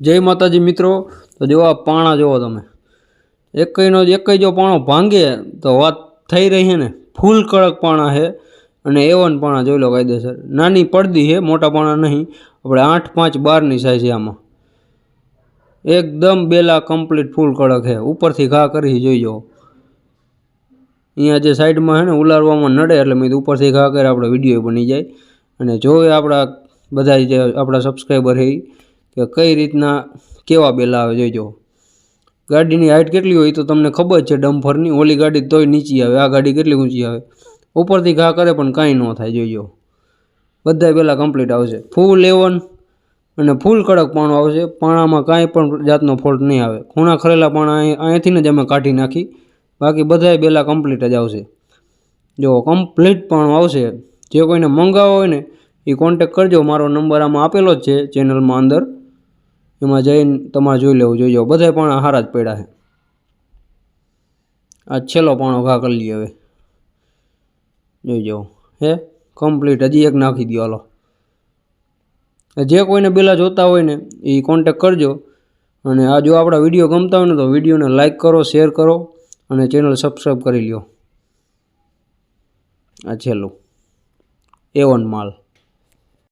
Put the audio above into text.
જય માતાજી મિત્રો. તો જો આ પાણા જુઓ તમે. એકનો એકય જો પાણો ભાંગે તો વાત થઈ રહી છે ને. ફૂલ કડક પાણા છે અને એવન પાણા જોઈ લો કાયદેસર. નાની પડદી છે, મોટા પાણા નહીં. આપણે આઠ, પાંચ, બારની સાઈઝ છે આમાં. એકદમ બેલા કમ્પ્લીટ ફૂલ કડક છે. ઉપરથી ઘા કરી જોઈ જાઓ. અહીંયા જે સાઈડમાં છે ને, ઉલારવામાં નડે એટલે મેં ઉપરથી ઘા કરી, આપણે વીડિયો બની જાય. અને જો આપણા બધા જે આપણા સબસ્ક્રાઈબર છે કે કઈ રીતના કેવા બેલા આવે જોઈજો ગાડીની હાઇટ કેટલી હોય તો તમને ખબર છે ડમ્ફરની. ઓલી ગાડી તોય નીચી આવે, આ ગાડી કેટલી ઊંચી આવે. ઉપરથી ઘા કરે પણ કાંઈ ન થાય જોઈજો બધા પહેલાં કમ્પ્લીટ આવશે. ફૂલ એવન અને ફૂલ કડક પાણું આવશે. પાણામાં કાંઈ પણ જાતનો ફોલ્ટ નહીં આવે. ખૂણા ખરેલા પાણા અહીં અહીંયાથી જ અમે કાઢી નાખી. બાકી બધાય બેલા કમ્પ્લીટ જ આવશે. જો કમ્પ્લીટ પાણું આવશે, જે કોઈને મંગાવો હોય ને, એ કોન્ટેક કરજો. મારો નંબર આમાં આપેલો જ છે ચેનલમાં અંદર. એમાં જઈને તમારે જોઈ લેવું જોઈએ. બધા પણ સારા જ પડ્યા છે. આ છેલ્લો પાણો ઘા કરી લઈએ હવે. જોઈ જવું હે? કમ્પ્લીટ હજી એક નાખી દો હાલો. જે કોઈને બેલા જોતા હોય ને એ કોન્ટેક કરજો. અને આ જો આપણા વીડિયો ગમતા હોય ને, તો વિડીયોને લાઇક કરો શેર કરો અને ચેનલ સબસ્ક્રાઈબ કરી લ્યો. આ છેલ્લું. એવન માલ.